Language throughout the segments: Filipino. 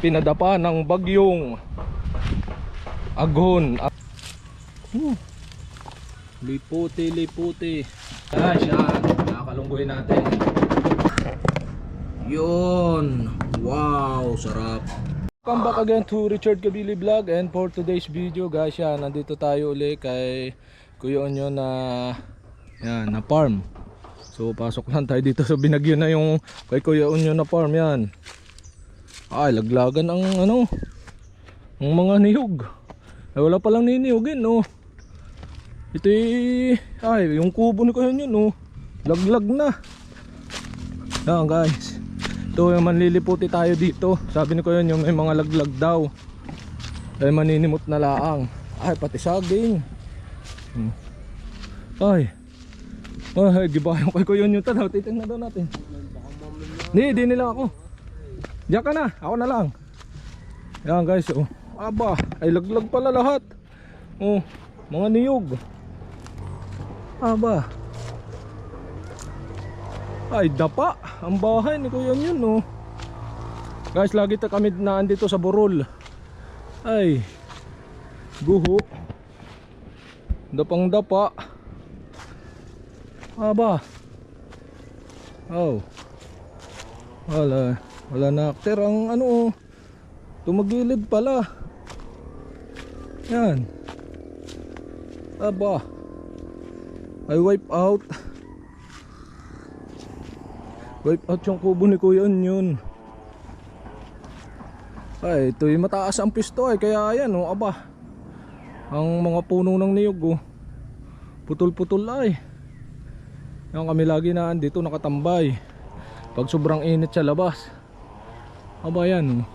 pinadapa ng bagyong Aghon. Hmm. Liputi, liputi. Guys, yan. Nakakalungguhin natin. Yun. Wow, sarap. Welcome back again to Richard Gabili Vlog and for today's video guys, yan, nandito tayo uli kay Kuya Onyo na yan, na farm. So pasok lang tayo dito sa binagyo na yung kay Kuya Onyo na farm yan. Ay, laglagan ang ano, ang mga niyog. Ay, wala palang niniyogin, no. Ito ay, yung kubo ni Kuya Onyo, no. Laglag na. Yan guys. Ito yung manliliputi tayo dito. Sabi ni Kuya Onyo, may mga laglag daw. Ay, maninimot na laang. Ay, pati saging. Hmm. Ay. Ay, giba yung kay Kuya Onyo tanaw. Titignan daw natin. Hindi, di nila ako. Diyan ka na, ako na lang. Yan guys, oh. Aba, ay laglag pala lahat. Oh, mga niyog. Aba. Ay, dapa. Ang bahay ni Kuya yun, no. Guys, lagi ta kami naan dito sa Burol. Ay. Guho. Dapang dapa. Aba. Oh. Wala. Wala na. Pero ang ano, oh, tumagilid pala. Yan. Aba. Ay wipe out. Wipe out yung kubo ni Kuya yun. Ay, ito yung mataas ang pisto ay kaya ayan oh, aba. Ang mga puno ng niyog oh. Putol-putol ay. Yan kami lagi na dito nakatambay. Pag sobrang init sa labas. Aba yan oh.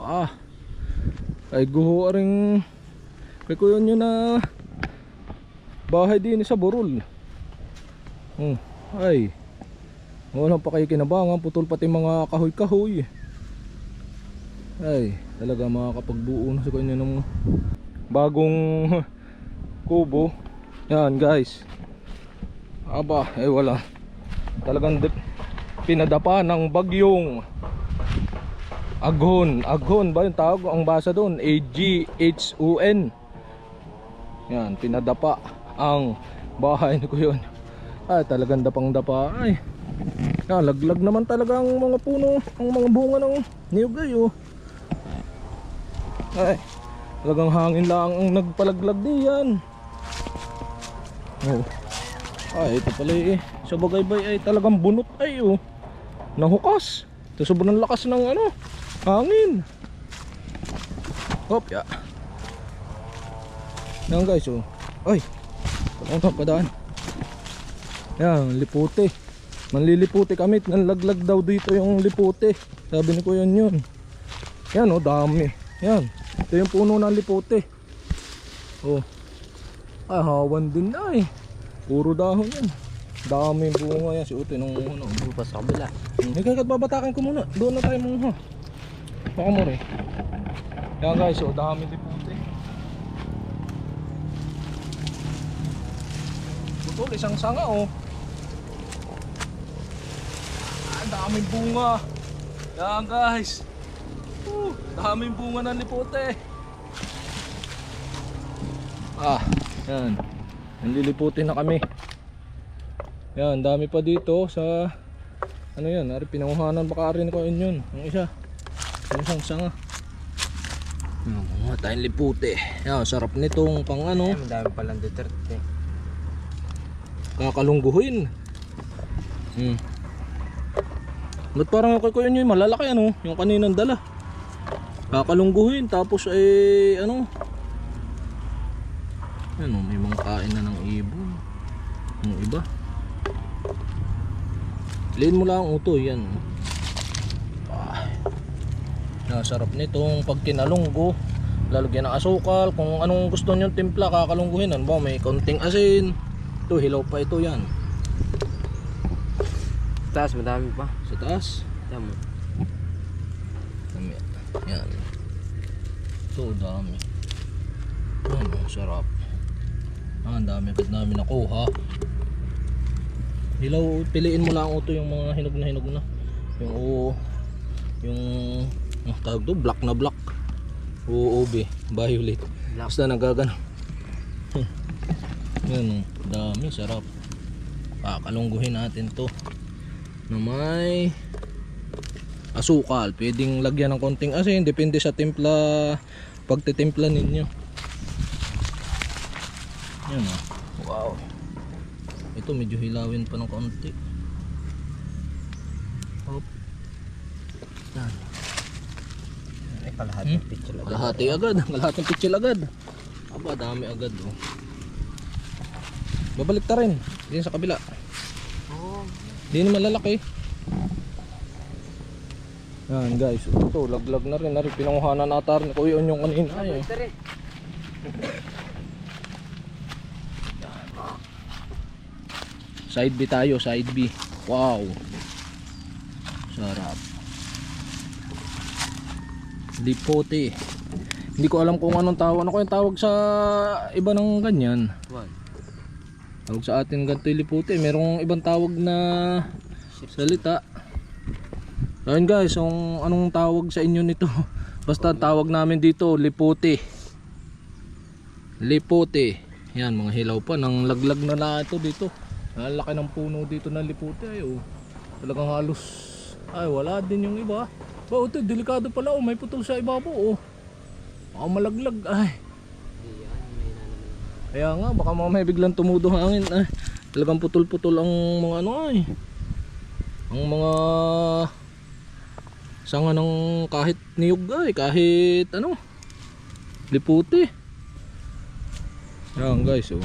Ah. Ay guho ring kay kuya nyo na bahay din sa Burol. Oh, ay. Walang pa kayo kinabangan, putol pati mga kahoy-kahoy. Ay, talaga makakapagbuo na sa kanya ng bagong kubo. Yan guys. Aba, eh wala. Talagang dip- pinadapa ng bagyong Aghon. Aghon ba yung tawag? Ang basa doon, A-G-H-O-N. Yan, pinadapa ang bahay ni Kuyon. Ay, talagang dapang dapa. Ay, yan, laglag naman talaga ang mga puno, ang mga bunga ng niyugay, oh. Ay, talagang hangin lang ang nagpalaglag diyan. Oh. Ay, ito pala eh. Sa bagaybay ay talagang bunot ay, oh. Nahukas. Ito sobrang lakas ng ano, hangin. Hop, ya. Yan guys, oh. Ay, na, padaan. Yan, liputi. Manliliputi kami. Nanlaglag daw dito yung liputi. Sabi ni Kuya yun. Yan, oh, dami. Yan. Ito yung puno ng liputi. Oh. Ah, hawan din na eh. Puro dahon yan. Daming bunga yan. Si Uti nung ano. Bupas sa kabila. Ikakat babatakan ko muna. Doon na tayo muna. Baka mo rin. Yan guys, oh, dami liputi. Putol, isang sanga oh. Ah, daming bunga. Yan guys. Uh, daming bunga ng liputi. Ah, yan. Naliliputi na kami. Yan, dami pa dito sa ano yan, ari pinanguhanan baka rin ko yun yung isa. Yung isang sanga. Yung mga tayong liputi. Yan, sarap nitong pang ano, Ay, madami palang Duterte. kakalungguhin. Hmm. Ba't parang kay Kuya yun malalaki ano, yung kaninang dala. Kakalungguhin tapos eh ano. Ano, Liin mo lang ang uto, yan. Ah. Nasarap nitong pag kinalunggo. Lalagyan ng asukal. Kung anong gusto nyo timpla, kakalungguhin. Ano ba? May konting asin. Ito, hilaw pa ito yan. Taas, madami pa. Sa taas. Tama. Dami. Yan. Ito, dami. Ano, sarap. Ah, ang dami pa namin nakuha. Hilaw, piliin mo lang ito yung mga hinog na hinog na. Yung o yung ang tawag to black na black. UOB violet. Black. basta nagagano. Yan dami sarap. Kakalungguhin natin to. Na may asukal. Pwedeng lagyan ng konting asin depende sa timpla pagtitimpla ninyo. Yan oh. wow ito medyo hilawin pa ng konti Hop. Yan. Ay, kalahati Hmm? ng picture lang. Kalahati agad, kalahating pitchil agad. Aba, dami agad oh. Babalik ta rin, din sa kabila. Oo. Di naman lalaki. Yan guys, ito laglag na rin, nari pinanguhanan natar ni Kuya yung kanina ay. eh. Side B tayo, side B. Wow. Sarap. Lipote. Hindi ko alam kung anong tawag. Ano ko yung tawag sa iba ng ganyan. One. Tawag sa atin ganito yung lipote. Merong ibang tawag na salita. Ayun guys, kung anong tawag sa inyo nito. Basta tawag namin dito, lipote. Lipote. Yan, mga hilaw pa. Nang laglag na na ito dito. Ang laki ng puno dito ng lipote. Ay, oh. Talagang halos. Ay, wala din yung iba. Ba, ito, delikado pala. Oh. May putol sa ibabaw. Oh. Baka malaglag. Ay. Kaya nga, baka mamaya biglang tumudo hangin. Ay, talagang putol-putol ang mga ano ay. Ang mga sanga ng kahit niyog ay, kahit ano, liputi. Yan guys, oh.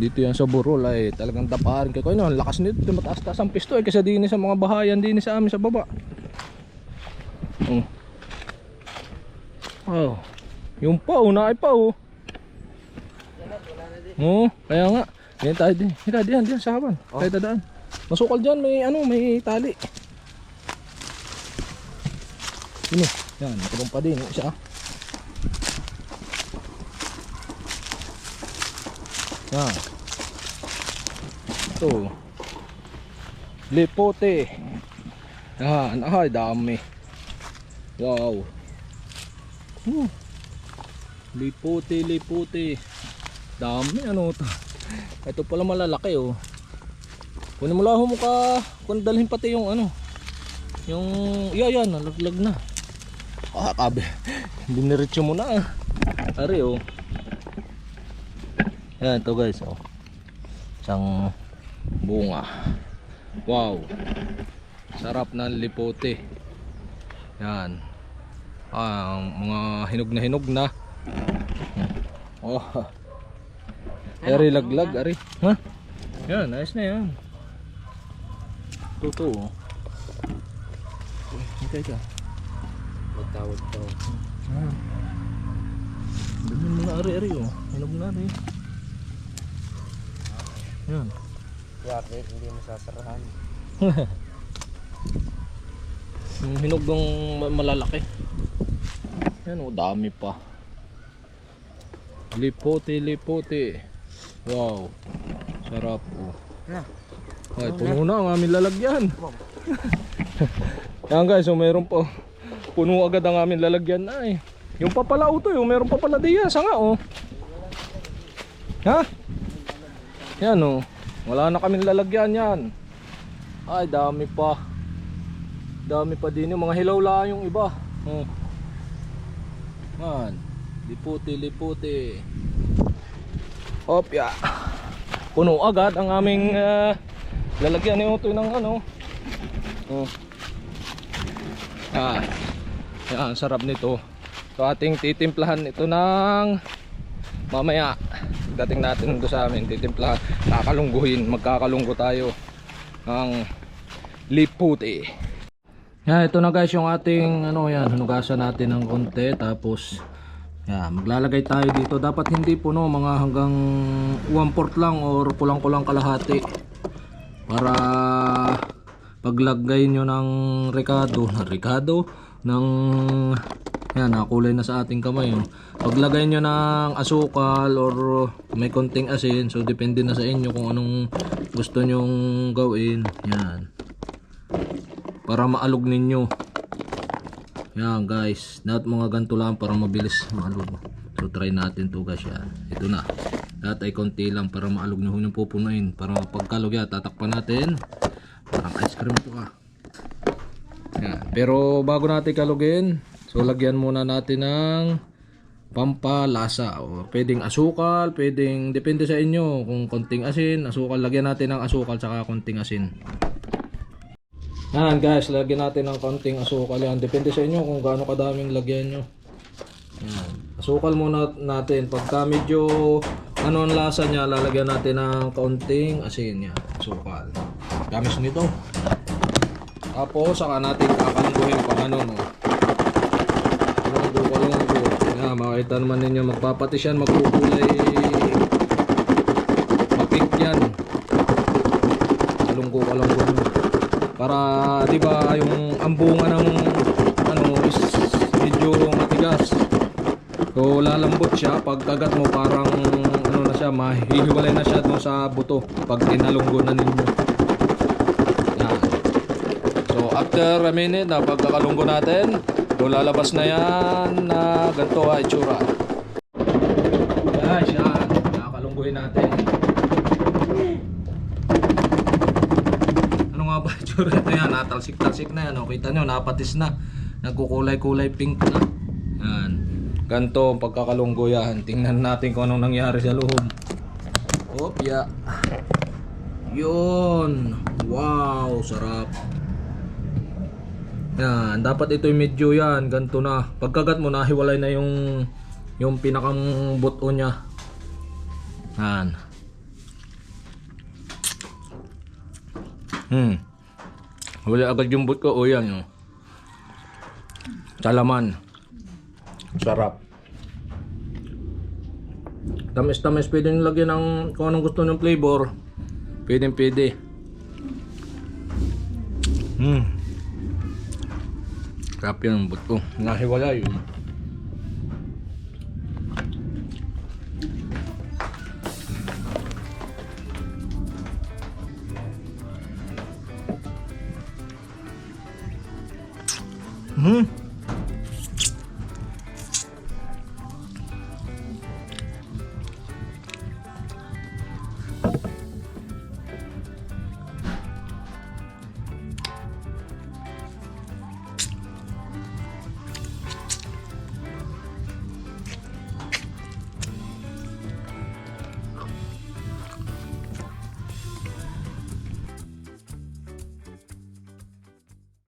Dito yan sa Burol ay talagang daparin kayo. Ano, ang lakas nito, mataas-taas ang pisto ay kasi din sa mga bahayan din sa amin sa baba. Oh. Oh. Yung pa, oh, naay pa, oh. Oo, kaya nga. Yan tayo din. Hira, diyan, diyan sa haban. Oh. Tayo dadaan. Masukal dyan, may ano, may tali. Yun eh. Yan, nakulong pa din. Isa. Yan. Ito. Lipote. Yan, ay, dami. Wow. Hmm. Lipote, lipote. Dami ano to. Ito pala malalaki oh. Kunin mo lang mo ka kung dalhin pati yung ano. Yung yeah, yan, nalaglag na. Ah, kabe. Diniretso mo na. ah. Ari oh. Yan to guys oh. Isang bunga. Wow. Sarap ng lipote. Yan. Ah, mga hinog na hinog na. Oh. Ari laglag, ari. Ha? Yan, ayos na yan. Totoo. Hintay ka. Magtawad to. Ah. Dami mo na ari, ari oh. Hinog na ari. Yan. Yari, hindi masasarahan. Yung hinog ng ma- malalaki. Yan oh, dami pa. Lipote, lipote. Wow. Sarap oh. Na. Ay, puno na ang aming lalagyan. Yan guys, so meron po. Puno agad ang aming lalagyan na eh. Yung papala uto, yung meron pa pala diyan, sanga oh. Ha? Yan oh. Wala na kaming lalagyan yan. Ay, dami pa. Dami pa din yung mga hilaw lang yung iba. Oh. Man, liputi, liputi. Opya. Puno agad ang aming ah, lalagyan ni Utoy ng ano. Oh. Ah. Yan, sarap nito. So ating titimplahan ito ng mamaya. Dating natin doon sa amin, titimplahan. Kakalungguhin, magkakalunggo tayo ng liputi. Yan, ito na guys yung ating ano yan, hunugasan natin ng konti tapos yan, maglalagay tayo dito. Dapat hindi puno, mga hanggang 1/4 lang or kulang-kulang kalahati. Para paglagay nyo ng rekado, rekado, ng yan, nakulay na sa ating kamay. oh. Paglagay nyo ng asukal or may konting asin, so depende na sa inyo kung anong gusto nyong gawin. Yan. Para maalog ninyo. Yan guys, lahat mga ganito lang para mabilis maalog. So try natin to guys yan. Ito na. Lahat ay konti lang para maalog nyo yung pupunuin. Para pagkalog yan, tatakpan natin. Parang ice cream ito ah. Yan. Pero bago natin kalugin, so lagyan muna natin ng pampalasa. O, pwedeng asukal, pwedeng depende sa inyo kung konting asin, asukal. Lagyan natin ng asukal saka konting asin. Yan guys, lagyan natin ng konting asukal yan. Depende sa inyo kung gaano kadaming lagyan nyo. Yan. Asukal muna natin. Pagka medyo ano ang lasa niya, lalagyan natin ng kaunting asin yan. Asukal. Gamis nito. Tapos saka natin kakalungguhin pag ano no. Kalunggo, kalunggo. Yan, makita naman ninyo magpapatis yan, magkukulay mapink yan. Kalunggo, kalunggo. Para, di ba, yung ambunga ng ano is medyo matigas. So, lalambot siya. Pag kagat mo, parang ano na siya, mahihiwalay na siya doon sa buto pag tinalunggo na ninyo. Yan. So, after a minute na pagkakalunggo natin, so lalabas na yan na ganito ay itsura. Guys, yan. Nakakalungguhin natin. Ano nga ba itsura ito yan? Natalsik-talsik na yan. O, kita nyo, napatis na. Nagkukulay-kulay pink na. Yan. Ganto ang pagkakalunggo yan. Tingnan natin kung anong nangyari sa loob. Opya. Yun. Wow, sarap. Yan, dapat ito medyo yan, ganto na. Pagkagat mo nahiwalay na yung yung pinakang buto niya. Yan. Hmm. Wala agad yung buto ko. O yan. Oh. Salaman. Sarap. Tamis-tamis pwede nyo lagyan ng kung anong gusto ng flavor. Pwede pwede. Hmm. Sarap yan ang buto. Nahiwala yun. Hmm.